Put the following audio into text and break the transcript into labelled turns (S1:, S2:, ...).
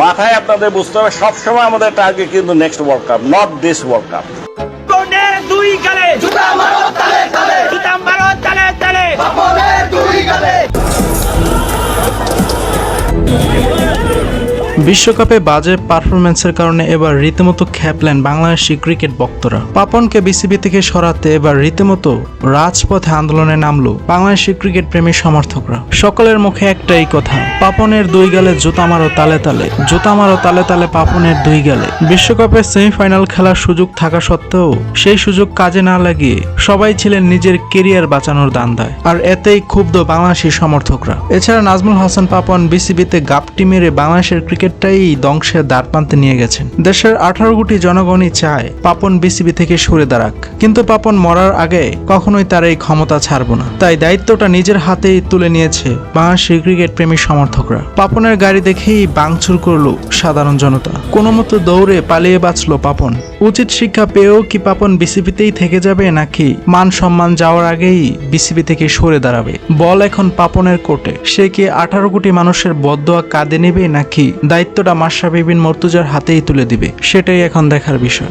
S1: মাথায় আপনাদের বুঝতে হবে সবসময় আমাদের টার্গেট কিন্তু next World Cup not this World Cup
S2: দুই
S3: বিশ্বকাপে বাজে পারফরম্যান্সের কারণে এবার রীতিমতো খ্যাপলেন বাংলাদেশি ক্রিকেট ভক্তরা। পাপনকে বিসিবি থেকে সরাতে এবার রীতিমতো রাজপথে আন্দোলনে নামলো বাংলাদেশি ক্রিকেট প্রেমী সমর্থকরা। সকলের মুখে একটাই কথা, পাপনের দুই গালে জুতা মারো তালে তালে, জুতা মারো তালে তালে পাপনের দুই গালে। বিশ্বকাপে সেমিফাইনাল খেলার সুযোগ থাকা সত্ত্বেও সেই সুযোগ কাজে না লাগিয়ে সবাই ছিলেন নিজের কেরিয়ার বাঁচানোর দান্দায়, আর এতেই ক্ষুব্ধ বাংলাদেশি সমর্থকরা। এছাড়া নাজমুল হাসান পাপন বিসিবিতে গাপটি মেরে বাংলাদেশের ক্রিকেটটাই ধ্বংসের দ্বারপ্রান্তে নিয়ে গেছেন। দেশের আঠারো কোটি জনগণই চায় পাপন বিসিবি থেকে সরে দাঁড়াক। কিন্তু পাপন মরার আগে কখনোই তার এই ক্ষমতা ছাড়ব না। তাই দায়িত্বটা নিজের হাতেই তুলে নিয়েছে বাংলাদেশের ক্রিকেট প্রেমী সমর্থকরা। পাপনের গাড়ি দেখেই বাংচুর করল সাধারণ জনতা। কোনো মতো দৌড়ে পালিয়ে বাঁচলো পাপন। উচিত শিক্ষা পেয়েও কি পাপন বিসিবিতেই থেকে যাবে নাকি মান সম্মান যাওয়ার আগেই বিসিবি থেকে সরে দাঁড়াবে? বল এখন পাপনের কোর্টে সে কি আঠারো কোটি মানুষের বদোয়া কাঁদে নেবে নাকি দায়িত্বটা মাশরাফি বিন মর্তুজার হাতেই তুলে দিবে সেটাই এখন দেখার বিষয়।